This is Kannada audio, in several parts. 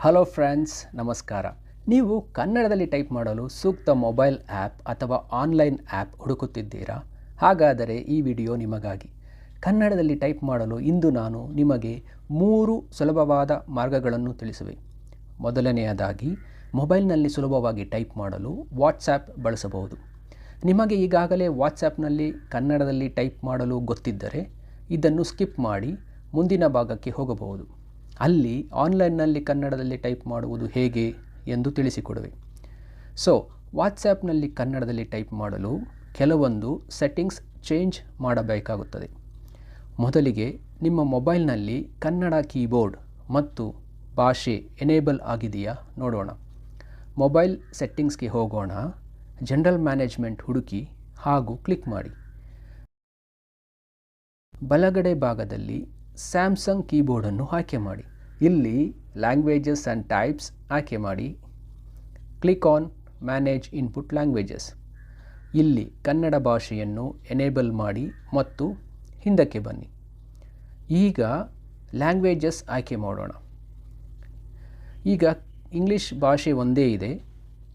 ಹಲೋ ಫ್ರೆಂಡ್ಸ್ ನಮಸ್ಕಾರ. ನೀವು ಕನ್ನಡದಲ್ಲಿ ಟೈಪ್ ಮಾಡಲು ಸೂಕ್ತ ಮೊಬೈಲ್ ಆ್ಯಪ್ ಅಥವಾ ಆನ್ಲೈನ್ ಆ್ಯಪ್ ಹುಡುಕುತ್ತಿದ್ದೀರಾ? ಹಾಗಾದರೆ ಈ ವಿಡಿಯೋ ನಿಮಗಾಗಿ. ಕನ್ನಡದಲ್ಲಿ ಟೈಪ್ ಮಾಡಲು ಇಂದು ನಾನು ನಿಮಗೆ ಮೂರು ಸುಲಭವಾದ ಮಾರ್ಗಗಳನ್ನು ತಿಳಿಸುವೆ. ಮೊದಲನೆಯದಾಗಿ, ಮೊಬೈಲ್ನಲ್ಲಿ ಸುಲಭವಾಗಿ ಟೈಪ್ ಮಾಡಲು ವಾಟ್ಸ್ಯಾಪ್ ಬಳಸಬಹುದು. ನಿಮಗೆ ಈಗಾಗಲೇ ವಾಟ್ಸ್ಯಾಪ್ನಲ್ಲಿ ಕನ್ನಡದಲ್ಲಿ ಟೈಪ್ ಮಾಡಲು ಗೊತ್ತಿದ್ದರೆ, ಇದನ್ನು ಸ್ಕಿಪ್ ಮಾಡಿ ಮುಂದಿನ ಭಾಗಕ್ಕೆ ಹೋಗಬಹುದು. ಅಲ್ಲಿ ಆನ್ಲೈನ್ನಲ್ಲಿ ಕನ್ನಡದಲ್ಲಿ ಟೈಪ್ ಮಾಡುವುದು ಹೇಗೆ ಎಂದು ತಿಳಿಸಿಕೊಡುವೆ. ಸೊ ವಾಟ್ಸ್ಯಾಪ್ನಲ್ಲಿ ಕನ್ನಡದಲ್ಲಿ ಟೈಪ್ ಮಾಡಲು ಕೆಲವೊಂದು ಸೆಟ್ಟಿಂಗ್ಸ್ ಚೇಂಜ್ ಮಾಡಬೇಕಾಗುತ್ತದೆ. ಮೊದಲಿಗೆ ನಿಮ್ಮ ಮೊಬೈಲ್ನಲ್ಲಿ ಕನ್ನಡ ಕೀಬೋರ್ಡ್ ಮತ್ತು ಭಾಷೆ ಎನೇಬಲ್ ಆಗಿದೆಯಾ ನೋಡೋಣ. ಮೊಬೈಲ್ ಸೆಟ್ಟಿಂಗ್ಸ್ಗೆ ಹೋಗೋಣ. ಜನರಲ್ ಮ್ಯಾನೇಜ್ಮೆಂಟ್ ಹುಡುಕಿ ಹಾಗೂ ಕ್ಲಿಕ್ ಮಾಡಿ. ಬಲಗಡೆ ಭಾಗದಲ್ಲಿ ಸ್ಯಾಮ್ಸಂಗ್ ಕೀಬೋರ್ಡನ್ನು ಆಯ್ಕೆ ಮಾಡಿ. ಇಲ್ಲಿ ಲ್ಯಾಂಗ್ವೇಜಸ್ ಆ್ಯಂಡ್ ಟೈಪ್ಸ್ ಆಯ್ಕೆ ಮಾಡಿ. Click on manage input languages ಇಲ್ಲಿ ಕನ್ನಡ ಭಾಷೆಯನ್ನು ಎನೇಬಲ್ ಮಾಡಿ ಮತ್ತು ಹಿಂದಕ್ಕೆ ಬನ್ನಿ. ಈಗ ಲ್ಯಾಂಗ್ವೇಜಸ್ ಆಯ್ಕೆ ಮಾಡೋಣ. ಈಗ ಇಂಗ್ಲೀಷ್ ಭಾಷೆ ಒಂದೇ ಇದೆ.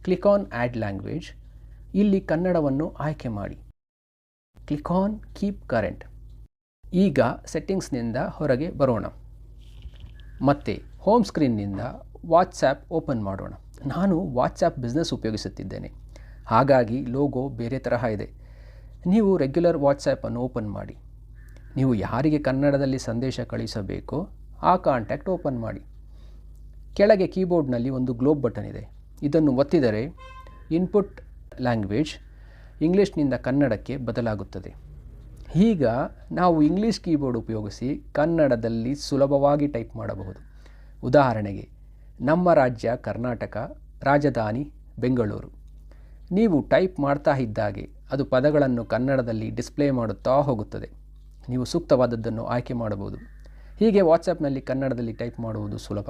ಕ್ಲಿಕ್ ಆನ್ ಆ್ಯಡ್ ಲ್ಯಾಂಗ್ವೇಜ್ ಇಲ್ಲಿ ಕನ್ನಡವನ್ನು ಆಯ್ಕೆ ಮಾಡಿ. ಕ್ಲಿಕ್ ಆನ್ ಕೀಪ್ ಕರೆಂಟ್ ಈಗ ಸೆಟ್ಟಿಂಗ್ಸ್ನಿಂದ ಹೊರಗೆ ಬರೋಣ. ಮತ್ತು ಹೋಮ್ ಸ್ಕ್ರೀನ್ನಿಂದ ವಾಟ್ಸ್ಯಾಪ್ ಓಪನ್ ಮಾಡೋಣ. ನಾನು ವಾಟ್ಸ್ಯಾಪ್ ಬಿಸ್ನೆಸ್ ಉಪಯೋಗಿಸುತ್ತಿದ್ದೇನೆ. ಹಾಗಾಗಿ ಲೋಗೋ ಬೇರೆ ತರಹ ಇದೆ. ನೀವು ರೆಗ್ಯುಲರ್ ವಾಟ್ಸ್ಯಾಪನ್ನು ಓಪನ್ ಮಾಡಿ. ನೀವು ಯಾರಿಗೆ ಕನ್ನಡದಲ್ಲಿ ಸಂದೇಶ ಕಳಿಸಬೇಕೋ ಆ ಕಾಂಟ್ಯಾಕ್ಟ್ ಓಪನ್ ಮಾಡಿ. ಕೆಳಗೆ ಕೀಬೋರ್ಡ್ನಲ್ಲಿ ಒಂದು ಗ್ಲೋಬ್ ಬಟನ್ ಇದೆ. ಇದನ್ನು ಒತ್ತಿದರೆ ಇನ್ಪುಟ್ ಲ್ಯಾಂಗ್ವೇಜ್ ಇಂಗ್ಲೀಷ್ನಿಂದ ಕನ್ನಡಕ್ಕೆ ಬದಲಾಗುತ್ತದೆ. ಈಗ ನಾವು ಇಂಗ್ಲೀಷ್ ಕೀಬೋರ್ಡ್ ಉಪಯೋಗಿಸಿ ಕನ್ನಡದಲ್ಲಿ ಸುಲಭವಾಗಿ ಟೈಪ್ ಮಾಡಬಹುದು. ಉದಾಹರಣೆಗೆ, ನಮ್ಮ ರಾಜ್ಯ ಕರ್ನಾಟಕ, ರಾಜಧಾನಿ ಬೆಂಗಳೂರು. ನೀವು ಟೈಪ್ ಮಾಡ್ತಾ ಇದ್ದಾಗೆ ಅದು ಪದಗಳನ್ನು ಕನ್ನಡದಲ್ಲಿ ಡಿಸ್ಪ್ಲೇ ಮಾಡುತ್ತಾ ಹೋಗುತ್ತದೆ. ನೀವು ಸೂಕ್ತವಾದದ್ದನ್ನು ಆಯ್ಕೆ ಮಾಡಬಹುದು. ಹೀಗೆ ವಾಟ್ಸಪ್ನಲ್ಲಿ ಕನ್ನಡದಲ್ಲಿ ಟೈಪ್ ಮಾಡುವುದು ಸುಲಭ.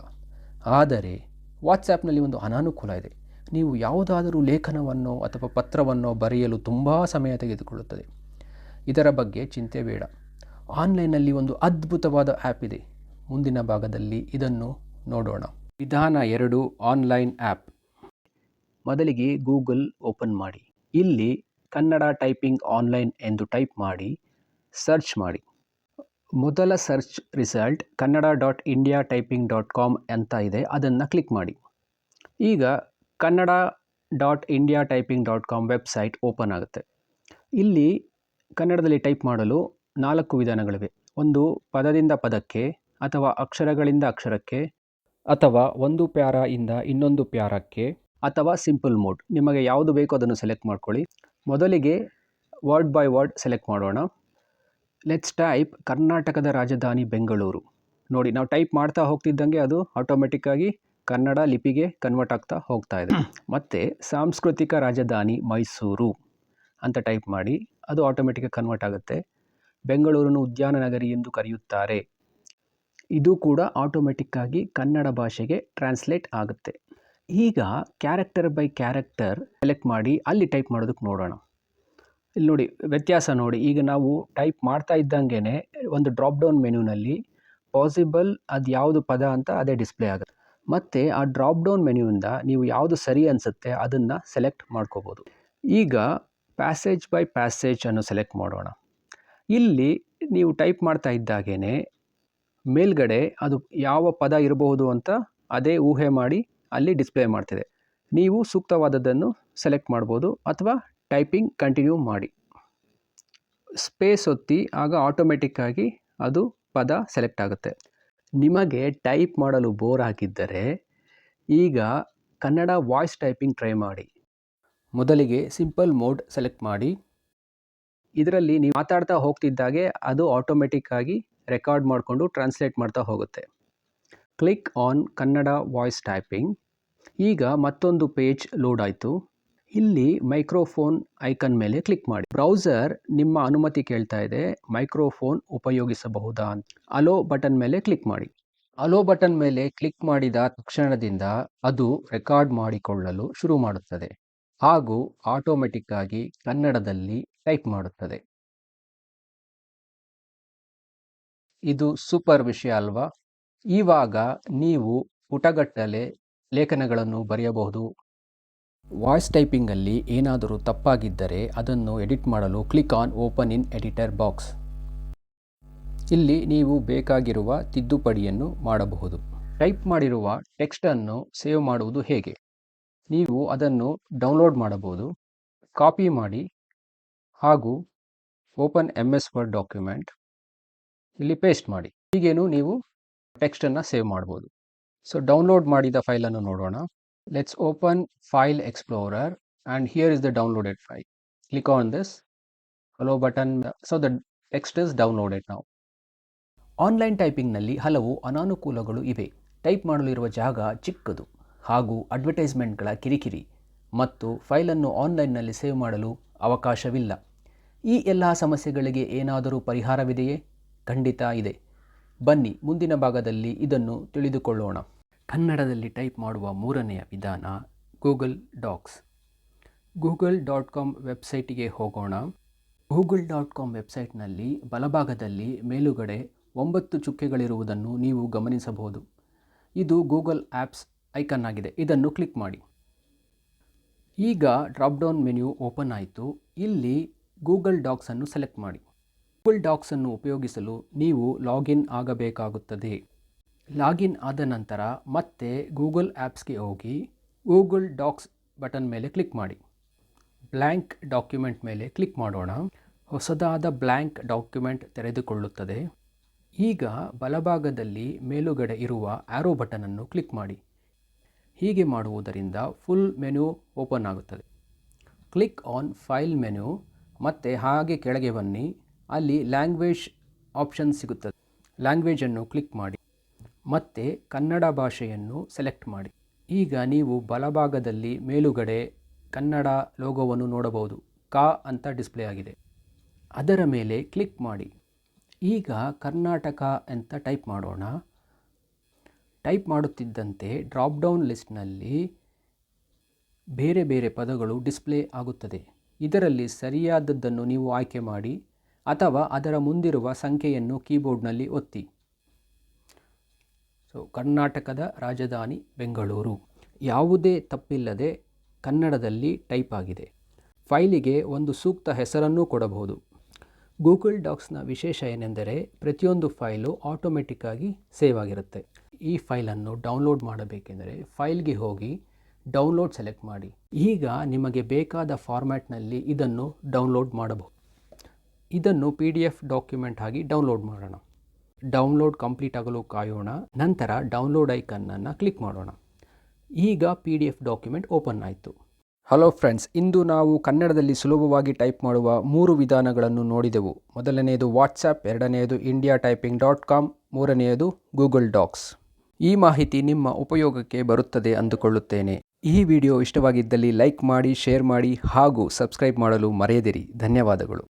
ಆದರೆ ವಾಟ್ಸಪ್ನಲ್ಲಿ ಒಂದು ಅನಾನುಕೂಲ ಇದೆ. ನೀವು ಯಾವುದಾದರೂ ಲೇಖನವನ್ನು ಅಥವಾ ಪತ್ರವನ್ನು ಬರೆಯಲು ತುಂಬ ಸಮಯ ತೆಗೆದುಕೊಳ್ಳುತ್ತದೆ. ಇದರ ಬಗ್ಗೆ ಚಿಂತೆ ಬೇಡ. ಆನ್ಲೈನಲ್ಲಿ ಒಂದು ಅದ್ಭುತವಾದ ಆ್ಯಪ್ ಇದೆ. ಮುಂದಿನ ಭಾಗದಲ್ಲಿ ಇದನ್ನು ನೋಡೋಣ. ವಿಧಾನ ಎರಡು ಆನ್ಲೈನ್ ಆ್ಯಪ್. ಮೊದಲಿಗೆ ಗೂಗಲ್ ಓಪನ್ ಮಾಡಿ. ಇಲ್ಲಿ ಕನ್ನಡ ಟೈಪಿಂಗ್ ಆನ್ಲೈನ್ ಎಂದು ಟೈಪ್ ಮಾಡಿ, ಸರ್ಚ್ ಮಾಡಿ. ಮೊದಲ search result Kannada dot India typing dot com ಅಂತ ಇದೆ, ಅದನ್ನು ಕ್ಲಿಕ್ ಮಾಡಿ. ಈಗ Kannada dot India typing dot com website open ಆಗುತ್ತೆ. ಇಲ್ಲಿ ಕನ್ನಡದಲ್ಲಿ ಟೈಪ್ ಮಾಡಲು ನಾಲ್ಕು ವಿಧಾನಗಳಿವೆ. ಒಂದು ಪದದಿಂದ ಪದಕ್ಕೆ ಅಥವಾ ಅಕ್ಷರಗಳಿಂದ ಅಕ್ಷರಕ್ಕೆ ಅಥವಾ ಒಂದು ಪ್ಯಾರ ಇಂದ ಇನ್ನೊಂದು ಪ್ಯಾರಕ್ಕೆ ಅಥವಾ ಸಿಂಪಲ್ ಮೋಡ್. ನಿಮಗೆ ಯಾವುದು ಬೇಕೋ ಅದನ್ನು ಸೆಲೆಕ್ಟ್ ಮಾಡ್ಕೊಳ್ಳಿ. ಮೊದಲಿಗೆ ವರ್ಡ್ ಬೈ ವರ್ಡ್ ಸೆಲೆಕ್ಟ್ ಮಾಡೋಣ. ಲೆಟ್ಸ್ ಟೈಪ್ ಕರ್ನಾಟಕದ ರಾಜಧಾನಿ ಬೆಂಗಳೂರು. ನೋಡಿ, ನಾವು ಟೈಪ್ ಮಾಡ್ತಾ ಹೋಗ್ತಿದ್ದಂಗೆ ಅದು ಆಟೋಮೆಟಿಕ್ಕಾಗಿ ಕನ್ನಡ ಲಿಪಿಗೆ ಕನ್ವರ್ಟ್ ಆಗ್ತಾ ಹೋಗ್ತಾ ಇದೆ. ಮತ್ತು ಸಾಂಸ್ಕೃತಿಕ ರಾಜಧಾನಿ ಮೈಸೂರು ಅಂತ ಟೈಪ್ ಮಾಡಿ. ಅದು ಆಟೋಮೆಟಿಕ್ಕಾಗಿ ಕನ್ವರ್ಟ್ ಆಗುತ್ತೆ. ಬೆಂಗಳೂರನ್ನು ಉದ್ಯಾನ ನಗರಿ ಎಂದು ಕರೆಯುತ್ತಾರೆ. ಇದು ಕೂಡ ಆಟೋಮೆಟಿಕ್ಕಾಗಿ ಕನ್ನಡ ಭಾಷೆಗೆ ಟ್ರಾನ್ಸ್ಲೇಟ್ ಆಗುತ್ತೆ. ಈಗ ಕ್ಯಾರೆಕ್ಟರ್ ಬೈ ಕ್ಯಾರೆಕ್ಟರ್ ಸೆಲೆಕ್ಟ್ ಮಾಡಿ ಅಲ್ಲಿ ಟೈಪ್ ಮಾಡೋದಕ್ಕೆ ನೋಡೋಣ. ಇಲ್ಲಿ ನೋಡಿ, ವ್ಯತ್ಯಾಸ ನೋಡಿ. ಈಗ ನಾವು ಟೈಪ್ ಮಾಡ್ತಾ ಇದ್ದಂಗೆ ಒಂದು ಡ್ರಾಪ್ ಡೌನ್ ಮೆನ್ಯೂನಲ್ಲಿ ಪಾಸಿಬಲ್ ಅದು ಯಾವುದು ಪದ ಅಂತ ಅದೇ ಡಿಸ್ಪ್ಲೇ ಆಗುತ್ತೆ. ಮತ್ತು ಆ ಡ್ರಾಪ್ ಡೌನ್ ಮೆನ್ಯೂಯಿಂದ ನೀವು ಯಾವುದು ಸರಿ ಅನಿಸುತ್ತೆ ಅದನ್ನು ಸೆಲೆಕ್ಟ್ ಮಾಡ್ಕೋಬೋದು. ಈಗ ಪ್ಯಾಸೇಜ್ ಬೈ ಪ್ಯಾಸೇಜ್ ಅನ್ನು ಸೆಲೆಕ್ಟ್ ಮಾಡೋಣ. ಇಲ್ಲಿ ನೀವು ಟೈಪ್ ಮಾಡ್ತಾ ಇದ್ದಾಗೇ ಮೇಲ್ಗಡೆ ಅದು ಯಾವ ಪದ ಇರಬಹುದು ಅಂತ ಅದೇ ಊಹೆ ಮಾಡಿ ಅಲ್ಲಿ ಡಿಸ್ಪ್ಲೇ ಮಾಡ್ತಿದೆ. ನೀವು ಸೂಕ್ತವಾದದ್ದನ್ನು ಸೆಲೆಕ್ಟ್ ಮಾಡ್ಬೋದು ಅಥವಾ ಟೈಪಿಂಗ್ ಕಂಟಿನ್ಯೂ ಮಾಡಿ. ಸ್ಪೇಸ್ ಒತ್ತಿ ಆಗ ಆಟೋಮೆಟಿಕ್ಕಾಗಿ ಅದು ಪದ ಸೆಲೆಕ್ಟ್ ಆಗುತ್ತೆ. ನಿಮಗೆ ಟೈಪ್ ಮಾಡಲು ಬೋರ್ ಆಗಿದ್ದರೆ ಈಗ ಕನ್ನಡ ವಾಯ್ಸ್ ಟೈಪಿಂಗ್ ಟ್ರೈ ಮಾಡಿ. ಮೊದಲಿಗೆ ಸಿಂಪಲ್ ಮೋಡ್ ಸೆಲೆಕ್ಟ್ ಮಾಡಿ. ಇದರಲ್ಲಿ ನೀವು ಮಾತಾಡ್ತಾ ಹೋಗ್ತಿದ್ದಾಗೆ ಅದು ಆಟೋಮೆಟಿಕ್ಕಾಗಿ ರೆಕಾರ್ಡ್ ಮಾಡಿಕೊಂಡು ಟ್ರಾನ್ಸ್ಲೇಟ್ ಮಾಡ್ತಾ ಹೋಗುತ್ತೆ. Click on Kannada voice typing ಈಗ ಮತ್ತೊಂದು ಪೇಜ್ ಲೋಡ್ ಆಯಿತು. ಇಲ್ಲಿ ಮೈಕ್ರೋಫೋನ್ ಐಕನ್ ಮೇಲೆ ಕ್ಲಿಕ್ ಮಾಡಿ. ಬ್ರೌಸರ್ ನಿಮ್ಮ ಅನುಮತಿ ಕೇಳ್ತಾ ಇದೆ. ಮೈಕ್ರೋಫೋನ್ ಉಪಯೋಗಿಸಬಹುದಾ ಅಂತ. ಅಲೋ ಬಟನ್ ಮೇಲೆ ಕ್ಲಿಕ್ ಮಾಡಿ. ಅಲೋ ಬಟನ್ ಮೇಲೆ ಕ್ಲಿಕ್ ಮಾಡಿದ ತಕ್ಷಣದಿಂದ ಅದು ರೆಕಾರ್ಡ್ ಮಾಡಿಕೊಳ್ಳಲು ಶುರು ಮಾಡುತ್ತದೆ. ಹಾಗೂ ಆಟೋಮೆಟಿಕ್ಕಾಗಿ ಕನ್ನಡದಲ್ಲಿ ಟೈಪ್ ಮಾಡುತ್ತದೆ. ಇದು ಸೂಪರ್ ವಿಷಯ ಅಲ್ವಾ? ಇವಾಗ ನೀವು ಪುಟಗಟ್ಟಲೆ ಲೇಖನಗಳನ್ನು ಬರೆಯಬಹುದು. ವಾಯ್ಸ್ ಟೈಪಿಂಗಲ್ಲಿ ಏನಾದರೂ ತಪ್ಪಾಗಿದ್ದರೆ ಅದನ್ನು ಎಡಿಟ್ ಮಾಡಲು click on open in editor box ಇಲ್ಲಿ ನೀವು ಬೇಕಾಗಿರುವ ತಿದ್ದುಪಡಿಯನ್ನು ಮಾಡಬಹುದು. ಟೈಪ್ ಮಾಡಿರುವ ಟೆಕ್ಸ್ಟನ್ನು ಸೇವ್ ಮಾಡುವುದು ಹೇಗೆ? ನೀವು ಅದನ್ನು ಡೌನ್ಲೋಡ್ ಮಾಡಬಹುದು, ಕಾಪಿ ಮಾಡಿ, ಹಾಗೂ open M S Word document ಇಲ್ಲಿ ಪೇಸ್ಟ್ ಮಾಡಿ. ಹೀಗೇನು ನೀವು ಟೆಕ್ಸ್ಟನ್ನು ಸೇವ್ ಮಾಡ್ಬೋದು ಸೊ ಡೌನ್ಲೋಡ್ ಮಾಡಿದ ಫೈಲನ್ನು ನೋಡೋಣ. Let's open file explorer and here is the downloaded file click on this allow button so the text is downloaded ನಾವು ಆನ್ಲೈನ್ ಟೈಪಿಂಗ್ನಲ್ಲಿ ಹಲವು ಅನಾನುಕೂಲಗಳು ಇವೆ. ಟೈಪ್ ಮಾಡಲಿರುವ ಜಾಗ ಚಿಕ್ಕದು. ಹಾಗೂ ಅಡ್ವರ್ಟೈಸ್ಮೆಂಟ್ಗಳ ಕಿರಿಕಿರಿ ಮತ್ತು ಫೈಲನ್ನು ಆನ್ಲೈನ್ನಲ್ಲಿ ಸೇವ್ ಮಾಡಲು ಅವಕಾಶವಿಲ್ಲ. ಈ ಎಲ್ಲ ಸಮಸ್ಯೆಗಳಿಗೆ ಏನಾದರೂ ಪರಿಹಾರವಿದೆಯೇ? ಖಂಡಿತ ಇದೆ. ಬನ್ನಿ, ಮುಂದಿನ ಭಾಗದಲ್ಲಿ ಇದನ್ನು ತಿಳಿದುಕೊಳ್ಳೋಣ. ಕನ್ನಡದಲ್ಲಿ ಟೈಪ್ ಮಾಡುವ ಮೂರನೆಯ ವಿಧಾನ Google Docs. Google dot com ವೆಬ್ಸೈಟಿಗೆ ಹೋಗೋಣ. ಗೂಗಲ್ ಡಾಟ್ ಕಾಮ್ ವೆಬ್ಸೈಟ್ನಲ್ಲಿ ಬಲಭಾಗದಲ್ಲಿ ಮೇಲುಗಡೆ ಒಂಬತ್ತು ಚುಕ್ಕೆಗಳಿರುವುದನ್ನು ನೀವು ಗಮನಿಸಬಹುದು. ಇದು ಗೂಗಲ್ ಆ್ಯಪ್ಸ್ ಐಕನ್ ಆಗಿದೆ. ಇದನ್ನು ಕ್ಲಿಕ್ ಮಾಡಿ. ಈಗ ಡ್ರಾಪ್ ಡೌನ್ ಮೆನ್ಯೂ ಓಪನ್ ಆಯಿತು. ಇಲ್ಲಿ ಗೂಗಲ್ ಡಾಕ್ಸನ್ನು ಸೆಲೆಕ್ಟ್ ಮಾಡಿ. ಗೂಗಲ್ ಡಾಕ್ಸನ್ನು ಉಪಯೋಗಿಸಲು ನೀವು ಲಾಗಿನ್ ಆಗಬೇಕಾಗುತ್ತದೆ. ಲಾಗಿನ್ ಆದ ನಂತರ ಮತ್ತೆ ಗೂಗಲ್ ಆ್ಯಪ್ಸ್ಗೆ ಹೋಗಿ ಗೂಗಲ್ ಡಾಕ್ಸ್ ಬಟನ್ ಮೇಲೆ ಕ್ಲಿಕ್ ಮಾಡಿ. ಬ್ಲ್ಯಾಂಕ್ ಡಾಕ್ಯುಮೆಂಟ್ ಮೇಲೆ ಕ್ಲಿಕ್ ಮಾಡೋಣ. ಹೊಸದಾದ ಬ್ಲ್ಯಾಂಕ್ ಡಾಕ್ಯುಮೆಂಟ್ ತೆರೆದುಕೊಳ್ಳುತ್ತದೆ. ಈಗ ಬಲಭಾಗದಲ್ಲಿ ಮೇಲುಗಡೆ ಇರುವ ಆ್ಯರೋ ಬಟನನ್ನು ಕ್ಲಿಕ್ ಮಾಡಿ. ಹೀಗೆ ಮಾಡುವುದರಿಂದ ಫುಲ್ ಮೆನು ಓಪನ್ ಆಗುತ್ತದೆ. ಕ್ಲಿಕ್ ಆನ್ ಫೈಲ್ ಮೆನು ಮತ್ತು ಹಾಗೆ ಕೆಳಗೆ ಬನ್ನಿ. ಅಲ್ಲಿ ಲ್ಯಾಂಗ್ವೇಜ್ ಆಪ್ಷನ್ ಸಿಗುತ್ತದೆ. ಲ್ಯಾಂಗ್ವೇಜನ್ನು ಕ್ಲಿಕ್ ಮಾಡಿ. ಮತ್ತು ಕನ್ನಡ ಭಾಷೆಯನ್ನು ಸೆಲೆಕ್ಟ್ ಮಾಡಿ. ಈಗ ನೀವು ಬಲಭಾಗದಲ್ಲಿ ಮೇಲುಗಡೆ ಕನ್ನಡ ಲೋಗೋವನ್ನು ನೋಡಬಹುದು. ಕಾ ಅಂತ ಡಿಸ್ಪ್ಲೇ ಆಗಿದೆ. ಅದರ ಮೇಲೆ ಕ್ಲಿಕ್ ಮಾಡಿ. ಈಗ ಕರ್ನಾಟಕ ಅಂತ ಟೈಪ್ ಮಾಡೋಣ. ಟೈಪ್ ಮಾಡುತ್ತಿದ್ದಂತೆ ಡ್ರಾಪ್ ಡೌನ್ ಲಿಸ್ಟ್ನಲ್ಲಿ ಬೇರೆ ಬೇರೆ ಪದಗಳು ಡಿಸ್ಪ್ಲೇ ಆಗುತ್ತದೆ. ಇದರಲ್ಲಿ ಸರಿಯಾದದ್ದನ್ನು ನೀವು ಆಯ್ಕೆ ಮಾಡಿ ಅಥವಾ ಅದರ ಮುಂದಿರುವ ಸಂಖ್ಯೆಯನ್ನು ಕೀಬೋರ್ಡ್ನಲ್ಲಿ ಒತ್ತಿ. ಸೊ ಕರ್ನಾಟಕದ ರಾಜಧಾನಿ ಬೆಂಗಳೂರು. ಯಾವುದೇ ತಪ್ಪಿಲ್ಲದೆ ಕನ್ನಡದಲ್ಲಿ ಟೈಪ್ ಆಗಿದೆ. ಫೈಲಿಗೆ ಒಂದು ಸೂಕ್ತ ಹೆಸರನ್ನೂ ಕೊಡಬಹುದು. ಗೂಗಲ್ ಡಾಕ್ಸ್ನ ವಿಶೇಷ ಏನೆಂದರೆ, ಪ್ರತಿಯೊಂದು ಫೈಲು ಆಟೋಮೆಟಿಕ್ಕಾಗಿ ಸೇವ್ ಆಗಿರುತ್ತೆ. ಈ ಫೈಲನ್ನು ಡೌನ್ಲೋಡ್ ಮಾಡಬೇಕೆಂದರೆ ಫೈಲ್ಗೆ ಹೋಗಿ ಡೌನ್ಲೋಡ್ ಸೆಲೆಕ್ಟ್ ಮಾಡಿ. ಈಗ ನಿಮಗೆ ಬೇಕಾದ ಫಾರ್ಮ್ಯಾಟ್ನಲ್ಲಿ ಇದನ್ನು ಡೌನ್ಲೋಡ್ ಮಾಡಬಹುದು. ಇದನ್ನು ಪಿ ಡಿ ಎಫ್ ಡಾಕ್ಯುಮೆಂಟ್ ಆಗಿ ಡೌನ್ಲೋಡ್ ಮಾಡೋಣ. ಡೌನ್ಲೋಡ್ ಕಂಪ್ಲೀಟ್ ಆಗಲು ಕಾಯೋಣ. ನಂತರ ಡೌನ್ಲೋಡ್ ಐಕನ್ನನ್ನು ಕ್ಲಿಕ್ ಮಾಡೋಣ. ಈಗ P D F document open ಆಯಿತು. ಹಲೋ ಫ್ರೆಂಡ್ಸ್, ಇಂದು ನಾವು ಕನ್ನಡದಲ್ಲಿ ಸುಲಭವಾಗಿ ಟೈಪ್ ಮಾಡುವ ಮೂರು ವಿಧಾನಗಳನ್ನು ನೋಡಿದೆವು. ಮೊದಲನೆಯದು ವಾಟ್ಸಪ್ ಎರಡನೆಯದು ಇಂಡಿಯಾ ಟೈಪಿಂಗ್ ಡಾಟ್ ಕಾಮ್, ಮೂರನೆಯದು ಗೂಗಲ್ ಡಾಕ್ಸ್. ಈ ಮಾಹಿತಿ ನಿಮ್ಮ ಉಪಯೋಗಕ್ಕೆ ಬರುತ್ತದೆ ಅಂದುಕೊಳ್ಳುತ್ತೇನೆ. ಈ ವಿಡಿಯೋ ಇಷ್ಟವಾಗಿದ್ದಲ್ಲಿ ಲೈಕ್ ಮಾಡಿ, ಶೇರ್ ಮಾಡಿ ಹಾಗೂ ಸಬ್ಸ್ಕ್ರೈಬ್ ಮಾಡಲು ಮರೆಯದಿರಿ. ಧನ್ಯವಾದಗಳು.